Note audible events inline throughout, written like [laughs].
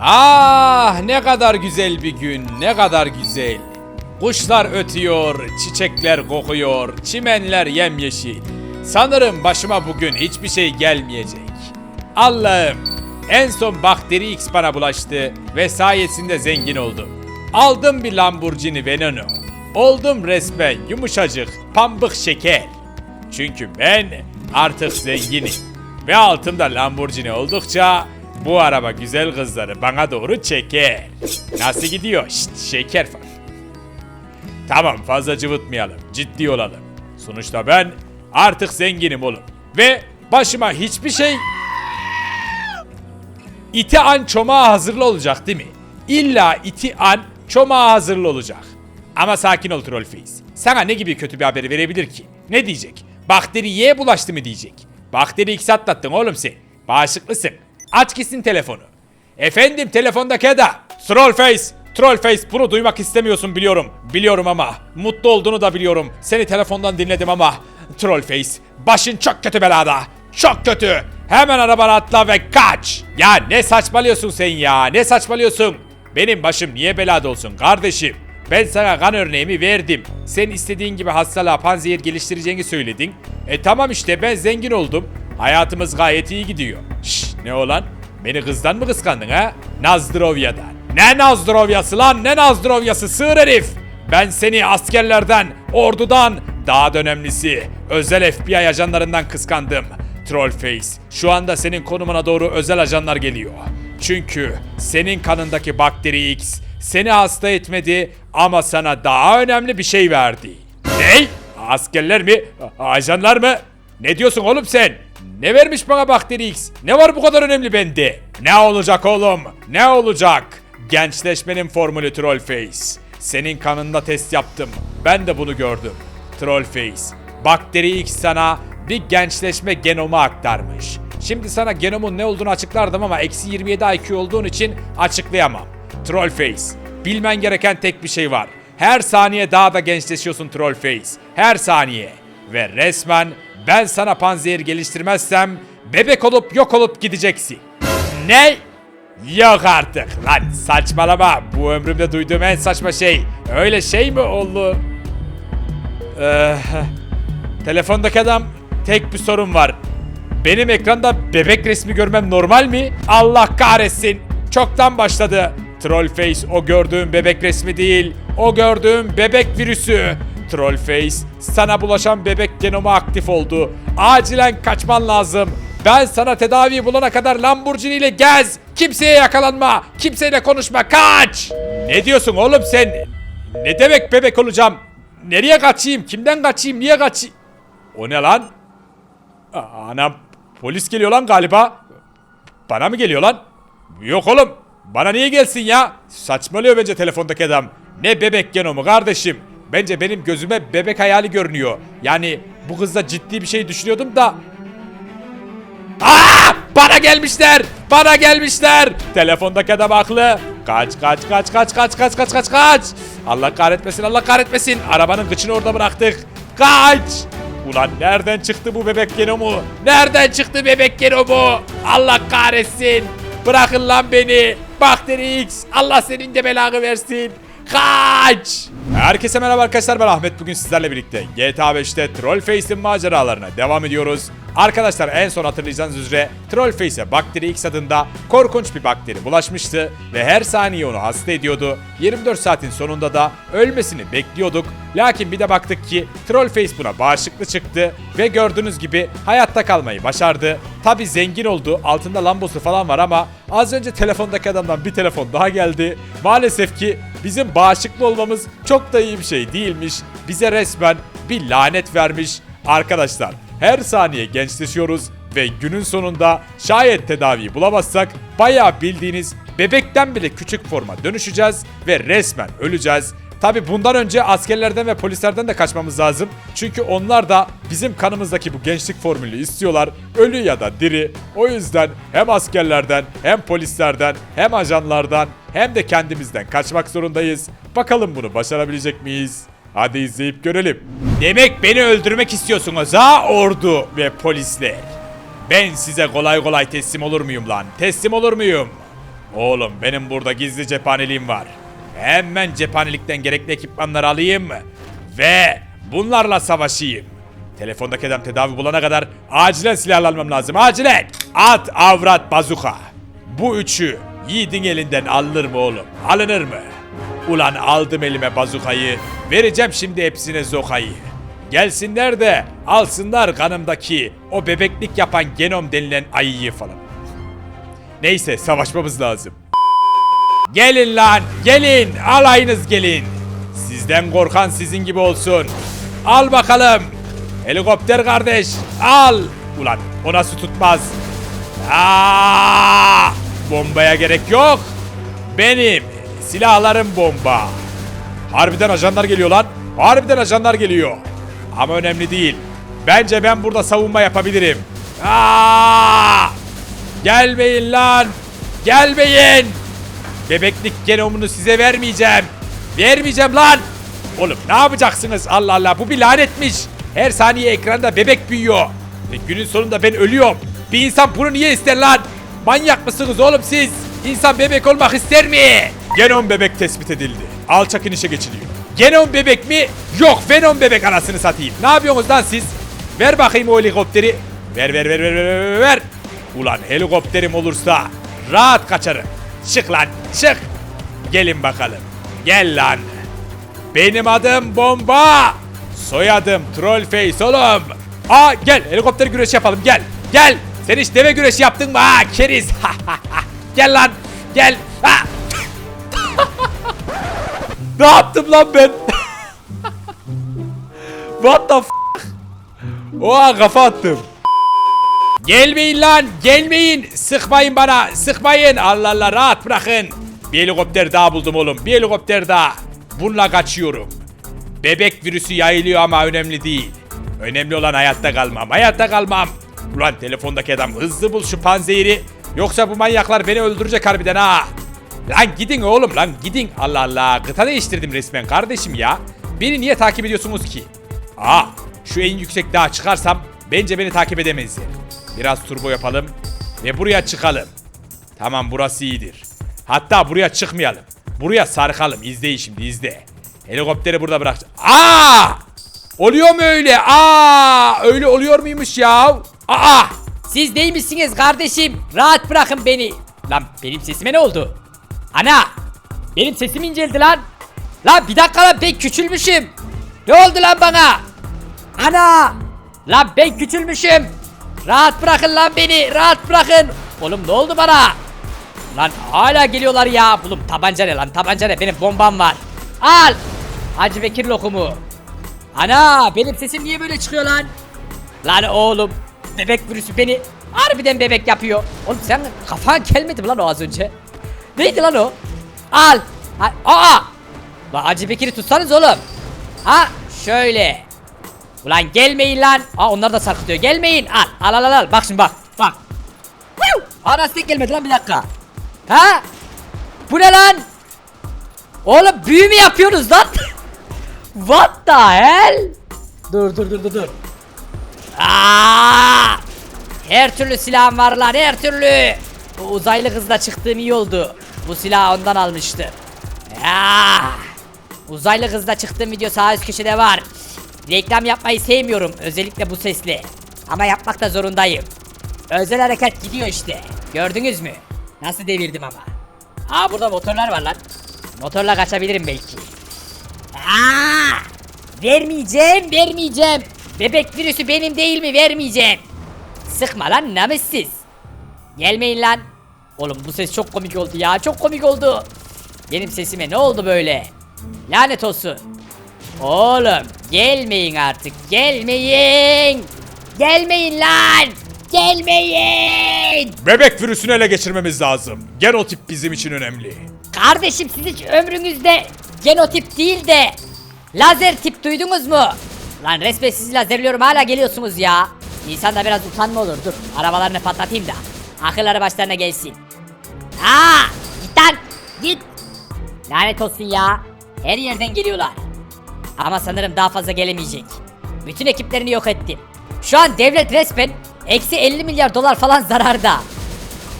Ah ne kadar güzel bir gün, ne kadar güzel. Kuşlar ötüyor, çiçekler kokuyor, çimenler yemyeşil. Sanırım başıma bugün hiçbir şey gelmeyecek. Allah'ım, en son bakteri X bana bulaştı ve sayesinde zengin oldum. Aldım bir Lamborghini Veneno. Oldum resmen yumuşacık, pambık şeker. Çünkü ben artık zenginim. Ve altımda Lamborghini oldukça bu araba güzel kızları bana doğru çeker. Nasıl gidiyor? Şşt, şeker falan. Tamam fazla cıvıtmayalım. Ciddi olalım. Sonuçta ben artık zenginim oğlum. Ve başıma hiçbir şey... İti an çomağa hazırlı olacak değil mi? İlla iti an çomağa hazırlı olacak. Ama sakin ol Trollface. Sana ne gibi kötü bir haberi verebilir ki? Ne diyecek? Bakteri Y'ye bulaştı mı diyecek. Bakteri X atlattın oğlum sen. Bağışıklısın. Aç gitsin telefonu. Efendim telefondaki Eda. Trollface. Trollface bunu duymak istemiyorsun biliyorum. Biliyorum ama. Mutlu olduğunu da biliyorum. Seni telefondan dinledim ama. Trollface. Başın çok kötü belada. Çok kötü. Hemen arabana atla ve kaç. Ya ne saçmalıyorsun sen ya? Ne saçmalıyorsun? Benim başım niye belada olsun kardeşim? Ben sana kan örneğimi verdim. Sen istediğin gibi hastalığa panzehir geliştireceğini söyledin. E tamam işte ben zengin oldum. Hayatımız gayet iyi gidiyor. Şş ne olan? Beni kızdan mı kıskandın ha? Nazdrovya'dan. Ne Nazdrovya'sı lan ne Nazdrovya'sı sığır herif. Ben seni askerlerden, ordudan, daha da önemlisi özel FBI ajanlarından kıskandım. Trollface, şu anda senin konumuna doğru özel ajanlar geliyor. Çünkü senin kanındaki bakteri X seni hasta etmedi ama sana daha önemli bir şey verdi. Ne? Askerler mi? Ajanlar mı? Ne diyorsun oğlum sen? Ne vermiş bana bakteri X? Ne var bu kadar önemli bende? Ne olacak oğlum? Ne olacak? Gençleşmenin formülü Trollface. Senin kanında test yaptım. Ben de bunu gördüm. Trollface. Bakteri X sana bir gençleşme genomu aktarmış. Şimdi sana genomun ne olduğunu açıklardım ama eksi 27 IQ olduğun için açıklayamam. Trollface. Bilmen gereken tek bir şey var. Her saniye daha da gençleşiyorsun Trollface. Her saniye. Ve resmen ben sana panzehir geliştirmezsem bebek olup yok olup gideceksin. Ne? Yok artık lan saçmalama. Bu ömrümde duyduğum en saçma şey. Öyle şey mi oldu? Ee, telefondaki adam tek bir sorun var. Benim ekranda bebek resmi görmem normal mi? Allah kahretsin. Çoktan başladı. Trollface o gördüğüm bebek resmi değil. O gördüğüm bebek virüsü. Trollface sana bulaşan bebek genomu aktif oldu. Acilen kaçman lazım. Ben sana tedavi bulana kadar Lamborghini ile gez. Kimseye yakalanma. Kimseyle konuşma. Kaç. Ne diyorsun oğlum sen? Ne demek bebek olacağım? Nereye kaçayım? Kimden kaçayım? Niye kaçayım? O ne lan? Anam polis geliyor lan galiba. Bana mı geliyor lan? Yok oğlum. Bana niye gelsin ya? Saçmalıyor bence telefondaki adam. Ne bebek genomu kardeşim. Bence benim gözüme bebek hayali görünüyor. Yani bu kızda ciddi bir şey düşünüyordum da. Aa! Bana gelmişler! Bana gelmişler! Telefondaki adam haklı. Kaç kaç kaç kaç kaç kaç kaç kaç kaç. Allah kahretmesin Allah kahretmesin. Arabanın kıçını orada bıraktık. Kaç! Ulan nereden çıktı bu bebek genomu? Nereden çıktı bebek genomu? Allah kahretsin. Bırakın lan beni. Bakteri X. Allah senin de belanı versin. Kaç! Herkese merhaba arkadaşlar ben Ahmet bugün sizlerle birlikte GTA 5'te Trollface'in maceralarına devam ediyoruz. Arkadaşlar en son hatırlayacağınız üzere Trollface'e Bakteri X adında korkunç bir bakteri bulaşmıştı ve her saniye onu hasta ediyordu. 24 saatin sonunda da ölmesini bekliyorduk. Lakin bir de baktık ki Trollface buna bağışıklı çıktı ve gördüğünüz gibi hayatta kalmayı başardı. Tabi zengin oldu altında lambosu falan var ama az önce telefondaki adamdan bir telefon daha geldi. Maalesef ki bizim bağışıklı olmamız çok da iyi bir şey değilmiş. Bize resmen bir lanet vermiş. Arkadaşlar her saniye gençleşiyoruz ve günün sonunda şayet tedaviyi bulamazsak bayağı bildiğiniz bebekten bile küçük forma dönüşeceğiz ve resmen öleceğiz. Tabi bundan önce askerlerden ve polislerden de kaçmamız lazım. Çünkü onlar da bizim kanımızdaki bu gençlik formülü istiyorlar. Ölü ya da diri. O yüzden hem askerlerden hem polislerden hem ajanlardan hem de kendimizden kaçmak zorundayız. Bakalım bunu başarabilecek miyiz? Hadi izleyip görelim. Demek beni öldürmek istiyorsunuz ha ordu ve polisler. Ben size kolay kolay teslim olur muyum lan? Teslim olur muyum? Oğlum benim burada gizli cephaneliğim var. Hemen cephanelikten gerekli ekipmanları alayım ve bunlarla savaşayım. Telefondaki adam tedavi bulana kadar acilen silahlanmam lazım. Acilen! At, avrat, bazuka. Bu üçü yiğidin elinden alınır mı oğlum? Alınır mı? Ulan aldım elime bazukayı. Vereceğim şimdi hepsine zokayı. Gelsinler de alsınlar kanımdaki o bebeklik yapan genom denilen ayıyı falan. Neyse savaşmamız lazım. Gelin lan gelin alayınız gelin. Sizden korkan sizin gibi olsun. Al bakalım. Helikopter kardeş al. Ulan o nasıl tutmaz? Aa, bombaya gerek yok. Benim silahlarım bomba. Harbiden ajanlar geliyor lan. Harbiden ajanlar geliyor. Ama önemli değil. Bence ben burada savunma yapabilirim. Aa! Gelmeyin lan. Gelmeyin. Bebeklik genomunu size vermeyeceğim. Vermeyeceğim lan. Oğlum ne yapacaksınız? Allah Allah bu bir lanetmiş. Her saniye ekranda bebek büyüyor. Ve günün sonunda ben ölüyorum. Bir insan bunu niye ister lan? Manyak mısınız oğlum siz? İnsan bebek olmak ister mi? Genom bebek tespit edildi. Alçak inişe geçiliyor. Genom bebek mi? Yok Venom bebek anasını satayım. Ne yapıyorsunuz lan siz? Ver bakayım o helikopteri. Ver ver ver ver ver ver. Ulan helikopterim olursa rahat kaçarım. Çık lan çık. Gelin bakalım. Gel lan. Benim adım Bomba. Soyadım Trollface oğlum. Aa gel helikopter güreşi yapalım gel. Gel. Sen hiç deve güreşi yaptın mı ha keriz. [laughs] gel lan. Gel. Ha. [laughs] ne yaptım lan ben? [laughs] What the f***? Oha kafa attım. Gelmeyin lan gelmeyin. Sıkmayın bana sıkmayın. Allah Allah rahat bırakın. Bir helikopter daha buldum oğlum. Bir helikopter daha. Bununla kaçıyorum. Bebek virüsü yayılıyor ama önemli değil. Önemli olan hayatta kalmam. Hayatta kalmam. Ulan telefondaki adam hızlı bul şu panzehiri. Yoksa bu manyaklar beni öldürecek harbiden ha. Lan gidin oğlum lan gidin. Allah Allah kıta değiştirdim resmen kardeşim ya. Beni niye takip ediyorsunuz ki? Aa şu en yüksek dağa çıkarsam bence beni takip edemezler. Biraz turbo yapalım ve buraya çıkalım. Tamam burası iyidir. Hatta buraya çıkmayalım. Buraya sarkalım. İzleyin şimdi izle. Helikopteri burada bırak. Aa! Oluyor mu öyle? Aa! Öyle oluyor muymuş ya? Aa! Siz değil kardeşim? Rahat bırakın beni. Lan benim sesime ne oldu? Ana! Benim sesim inceldi lan. Lan bir dakika lan ben küçülmüşüm. Ne oldu lan bana? Ana! Lan ben küçülmüşüm. Rahat bırakın lan beni. Rahat bırakın. Oğlum ne oldu bana? Lan hala geliyorlar ya. Oğlum tabanca ne lan tabanca ne? Benim bombam var. Al. Hacı Bekir lokumu. Ana benim sesim niye böyle çıkıyor lan? Lan oğlum bebek virüsü beni harbiden bebek yapıyor. Oğlum sen kafan gelmedi mi lan o az önce? Neydi lan o? Al. Ha, aa. Lan Hacı Bekir'i tutsanız oğlum. Ha şöyle. Ulan gelmeyin lan. Aa onlar da sarkıtıyor. Gelmeyin. Al al al al, al. Bak şimdi bak. Bak. Aa nasıl tek gelmedi lan bir dakika. Ha? Bu ne lan? Oğlum büyü mü yapıyorsunuz lan? [laughs] What the hell? Dur dur dur dur dur. Aa! Her türlü silahım var lan her türlü. Bu uzaylı kızla çıktığım iyi oldu. Bu silahı ondan almıştı. Ya! Uzaylı kızla çıktığım video sağ üst köşede var. Reklam yapmayı sevmiyorum özellikle bu sesli. Ama yapmak da zorundayım. Özel hareket gidiyor işte. Gördünüz mü? Nasıl devirdim ama. Aa burada motorlar var lan. Motorla kaçabilirim belki. Aa! Vermeyeceğim, vermeyeceğim. Bebek virüsü benim değil mi? Vermeyeceğim. Sıkma lan namussuz. Gelmeyin lan. Oğlum bu ses çok komik oldu ya. Çok komik oldu. Benim sesime ne oldu böyle? Lanet olsun. Oğlum gelmeyin artık. Gelmeyin. Gelmeyin lan. Gelmeyin. Bebek virüsünü ele geçirmemiz lazım. Genotip bizim için önemli. Kardeşim siz hiç ömrünüzde genotip değil de lazer tip duydunuz mu? Lan resmen sizi lazerliyorum hala geliyorsunuz ya. İnsanda biraz utanma olur dur. Arabalarını patlatayım da. Akılları başlarına gelsin. Aa, git lan git. Lanet olsun ya. Her yerden geliyorlar. Ama sanırım daha fazla gelemeyecek. Bütün ekiplerini yok ettim. Şu an devlet resmen eksi 50 milyar dolar falan [laughs] zararda.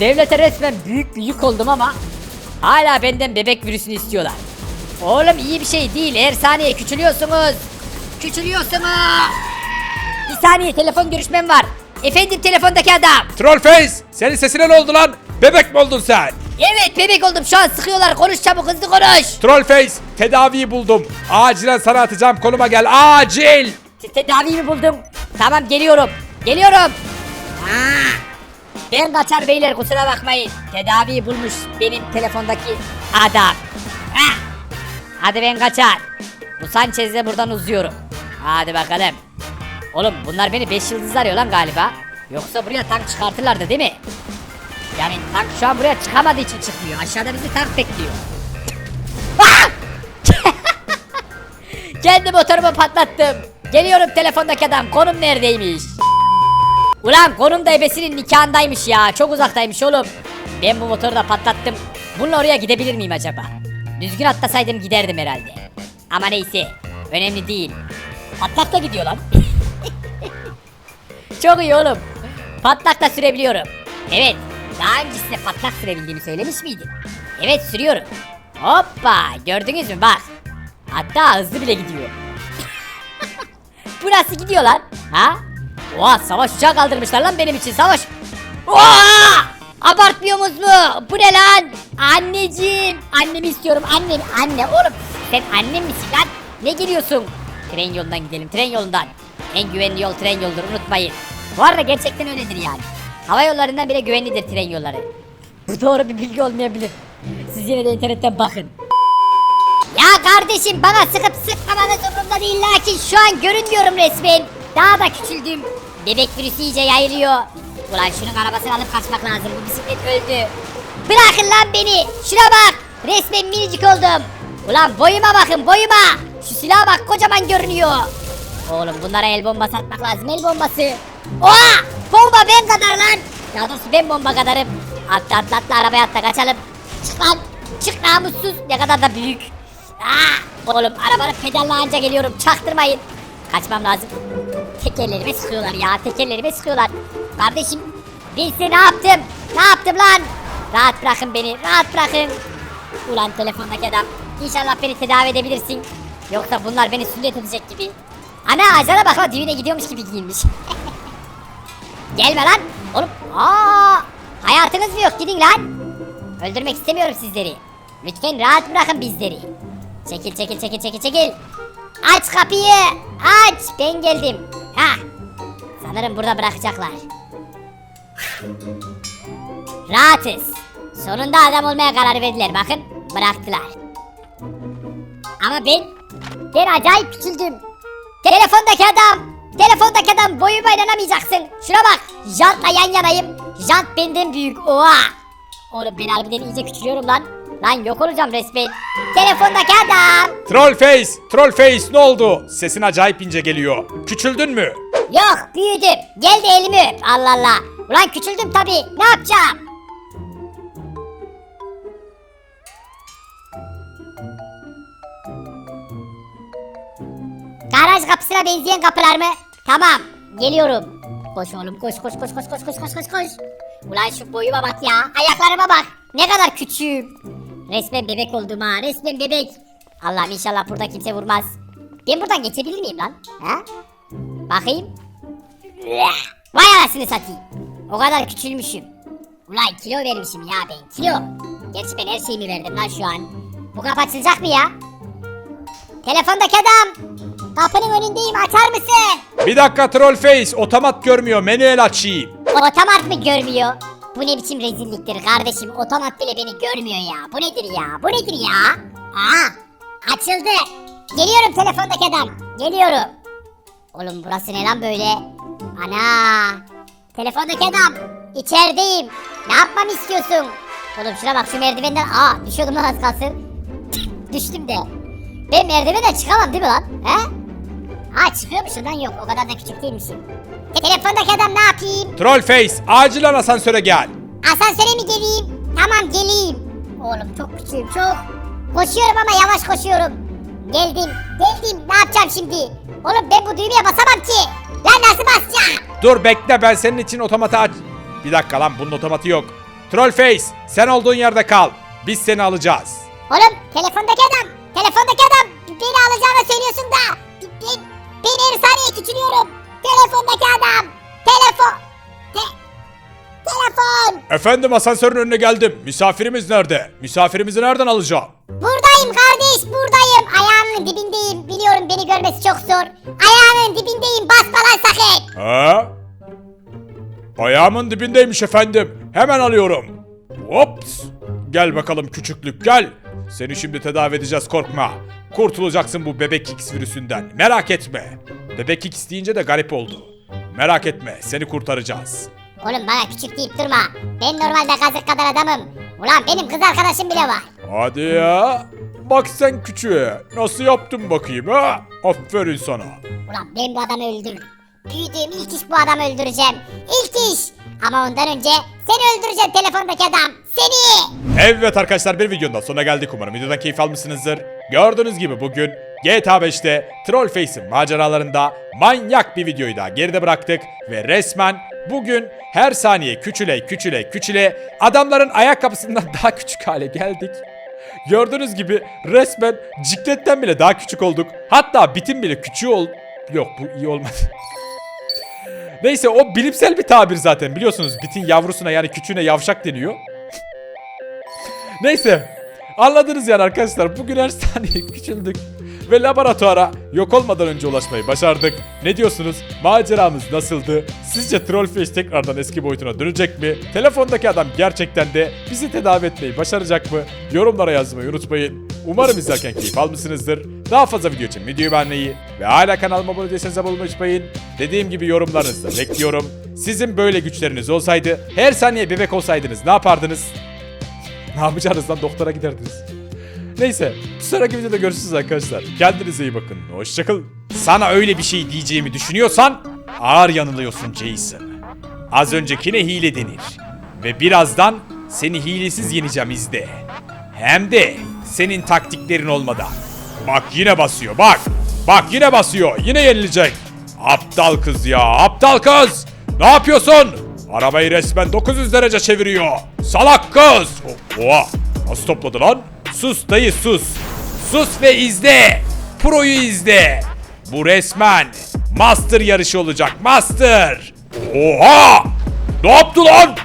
Devlete resmen büyük bir yük oldum ama hala benden bebek virüsünü istiyorlar. Oğlum iyi bir şey değil. Her saniye küçülüyorsunuz. Küçülüyorsunuz. Bir saniye telefon görüşmem var. Efendim telefondaki adam. Trollface senin sesine ne oldu lan? Bebek mi oldun sen? Evet bebek oldum şu an sıkıyorlar. Konuş çabuk hızlı konuş. Trollface tedaviyi buldum. Acilen sana atacağım konuma gel. Acil. Te- Tedaviyi mi buldum? Tamam geliyorum. Geliyorum. Aa, ben kaçar beyler kusura bakmayın. Tedaviyi bulmuş benim telefondaki adam. Ha. Hadi ben kaçar. Bu Sanchez'le buradan uzuyorum. Hadi bakalım. Oğlum bunlar beni 5 yıldız arıyor lan galiba. Yoksa buraya tank çıkartırlardı değil mi? Yani tank şu an buraya çıkamadığı için çıkmıyor. Aşağıda bizi tank bekliyor. Ah! [laughs] Kendi motorumu patlattım. Geliyorum telefondaki adam. Konum neredeymiş? Ulan konum da ebesinin nikahındaymış ya. Çok uzaktaymış oğlum. Ben bu motoru da patlattım. Bununla oraya gidebilir miyim acaba? Düzgün atlasaydım giderdim herhalde. Ama neyse. Önemli değil. Patlak da gidiyor lan. [laughs] Çok iyi oğlum. Patlak da sürebiliyorum. Evet. Daha önce size patlak sürebildiğimi söylemiş miydim? Evet sürüyorum. Hoppa gördünüz mü bak. Hatta hızlı bile gidiyor. [laughs] Bu nasıl gidiyor lan? Ha? Oha savaş uçağı kaldırmışlar lan benim için savaş. Oha! Abartmıyorsunuz mu? Bu ne lan? Anneciğim. Annemi istiyorum annem. Anne oğlum. Sen annem misin lan? Ne geliyorsun? Tren yolundan gidelim tren yolundan. En güvenli yol tren yoludur unutmayın. Bu arada gerçekten öyledir yani. Hava yollarından bile güvenlidir tren yolları. Bu doğru bir bilgi olmayabilir. Siz yine de internetten bakın. Ya kardeşim bana sıkıp sıkmamanız umurumda değil lakin şu an görünmüyorum resmen. Daha da küçüldüm. Bebek virüsü iyice yayılıyor. Ulan şunun arabasını alıp kaçmak lazım. Bu bisiklet öldü. Bırakın lan beni. Şuna bak. Resmen minicik oldum. Ulan boyuma bakın boyuma. Şu silaha bak kocaman görünüyor. Oğlum bunlara el bombası atmak lazım el bombası. Oha! Bomba ben kadar lan. Ya doğrusu ben bomba kadarım. Atla atla atla arabaya atla kaçalım. Çık lan. Çık namussuz. Ne kadar da büyük. Aa! Oğlum arabanın pedalla anca geliyorum. Çaktırmayın. Kaçmam lazım. Tekerlerime sıkıyorlar ya. Tekerlerime sıkıyorlar. Kardeşim ben size ne yaptım? Ne yaptım lan? Rahat bırakın beni. Rahat bırakın. Ulan telefondaki adam. İnşallah beni tedavi edebilirsin. Yoksa bunlar beni sünnet edecek gibi. Ana ajana bak lan düğüne gidiyormuş gibi giyinmiş. [laughs] Gelme lan. Oğlum. Aa! Hayatınız mı yok? Gidin lan. Öldürmek istemiyorum sizleri. Lütfen rahat bırakın bizleri. Çekil çekil çekil çekil çekil. Aç kapıyı. Aç. Ben geldim. Ha. Sanırım burada bırakacaklar. Rahatız. Sonunda adam olmaya karar verdiler. Bakın bıraktılar. Ama ben ben acayip küçüldüm. Telefondaki adam. Telefondaki adam boyuma inanamayacaksın. Şuna bak. Jantla yan yanayım. Jant benden büyük. Oha. Oğlum ben harbiden iyice küçülüyorum lan. Lan yok olacağım resmen. Telefondaki adam. Trollface, Trollface ne oldu? Sesin acayip ince geliyor. Küçüldün mü? Yok büyüdüm. Gel de elimi öp. Allah Allah. Ulan küçüldüm tabi. Ne yapacağım? Garaj kapısına benzeyen kapılar mı? Tamam. Geliyorum. Koş oğlum koş koş koş koş koş koş koş koş koş. Ulan şu boyuma bak ya. Ayaklarıma bak. Ne kadar küçüğüm. Resmen bebek oldum ha. Resmen bebek. Allah'ım inşallah burada kimse vurmaz. Ben buradan geçebilir miyim lan? Ha? Bakayım. Vay anasını satayım. O kadar küçülmüşüm. Ulan kilo vermişim ya ben kilo. Gerçi ben her şeyimi verdim lan şu an. Bu kapı açılacak mı ya? Telefondaki adam. Kapının önündeyim açar mısın? Bir dakika Trollface, otomat görmüyor. Manuel açayım. Otomat mı görmüyor? Bu ne biçim rezilliktir kardeşim. Otomat bile beni görmüyor ya. Bu nedir ya? Bu nedir ya? Aa açıldı. Geliyorum telefondaki adam. Geliyorum. Oğlum burası ne lan böyle? Ana. Telefondaki adam. İçerideyim. Ne yapmamı istiyorsun? Oğlum şuna bak şu merdivenden. Aa düşüyordum lan az kalsın. Düştüm de. Ben merdivenden çıkamam değil mi lan? He? Ha çıkıyormuşum lan yok. O kadar da küçük değilmişim. Telefondaki adam ne yapayım? Trollface, acilen asansöre gel. Asansöre mi geleyim? Tamam geleyim. Oğlum çok küçüğüm çok. Koşuyorum ama yavaş koşuyorum. Geldim geldim ne yapacağım şimdi? Oğlum ben bu düğmeye basamam ki. Lan nasıl basacağım? Dur bekle ben senin için otomatı aç. Bir dakika lan bunun otomatı yok. Trollface sen olduğun yerde kal. Biz seni alacağız. Oğlum telefondaki adam. Telefondaki adam. Beni alacağını söylüyorsun da. Ben, ben her saniye küçülüyorum. Telefondaki adam. Telefon. Te, telefon. Efendim asansörün önüne geldim. Misafirimiz nerede? Misafirimizi nereden alacağım? Buradayım kardeş buradayım. Ayağının dibindeyim. Biliyorum beni görmesi çok zor. Ayağının dibindeyim. Basma lan sakın. Ha? Ayağımın dibindeymiş efendim. Hemen alıyorum. Hops. Gel bakalım küçüklük gel. Seni şimdi tedavi edeceğiz korkma. Kurtulacaksın bu bebek X virüsünden. Merak etme. Bebek X deyince de garip oldu. Merak etme seni kurtaracağız. Oğlum bana küçük deyip durma. Ben normalde kazık kadar adamım. Ulan benim kız arkadaşım bile var. Hadi ya. Bak sen küçüğe. Nasıl yaptın bakayım ha? Aferin sana. Ulan ben bu adamı öldürürüm. Büyüdüğüm ilk iş bu adamı öldüreceğim. İlk iş. Ama ondan önce seni öldüreceğim telefondaki adam. Seni. Evet arkadaşlar bir videonun da sonuna geldik umarım videodan keyif almışsınızdır. Gördüğünüz gibi bugün GTA 5'te Trollface'in maceralarında manyak bir videoyu daha geride bıraktık ve resmen bugün her saniye küçüle küçüle küçüle adamların ayakkabısından [laughs] daha küçük hale geldik. Gördüğünüz gibi resmen cikletten bile daha küçük olduk. Hatta bitin bile küçüğü ol... Yok bu iyi olmadı. [laughs] Neyse o bilimsel bir tabir zaten biliyorsunuz. Bitin yavrusuna yani küçüğüne yavşak deniyor. Neyse. Anladınız yani arkadaşlar. Bugün her saniye [laughs] küçüldük. Ve laboratuvara yok olmadan önce ulaşmayı başardık. Ne diyorsunuz? Maceramız nasıldı? Sizce Trollface tekrardan eski boyutuna dönecek mi? Telefondaki adam gerçekten de bizi tedavi etmeyi başaracak mı? Yorumlara yazmayı unutmayın. Umarım izlerken keyif almışsınızdır. Daha fazla video için videoyu beğenmeyi ve hala kanalıma abone değilseniz abone olmayı unutmayın. Dediğim gibi yorumlarınızı da bekliyorum. Sizin böyle güçleriniz olsaydı, her saniye bebek olsaydınız ne yapardınız? Ne yapacaksınız lan doktora giderdiniz. Neyse bir sonraki videoda görüşürüz arkadaşlar. Kendinize iyi bakın. Hoşçakalın. Sana öyle bir şey diyeceğimi düşünüyorsan ağır yanılıyorsun Jason. Az öncekine hile denir. Ve birazdan seni hilesiz yeneceğim izle. Hem de senin taktiklerin olmadan. Bak yine basıyor bak. Bak yine basıyor. Yine yenilecek. Aptal kız ya aptal kız. Ne yapıyorsun? Arabayı resmen 900 derece çeviriyor. Salak kız. Oha. Nasıl topladı lan? Sus dayı sus. Sus ve izle. Pro'yu izle. Bu resmen Master yarışı olacak. Master. Oha. Ne yaptı lan?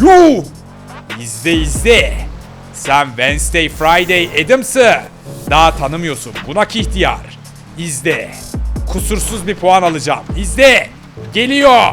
Yuh. İzle izle. Sen Wednesday Friday Adams'ı daha tanımıyorsun. Buna ki ihtiyar. İzle. Kusursuz bir puan alacağım. İzle. Geliyor.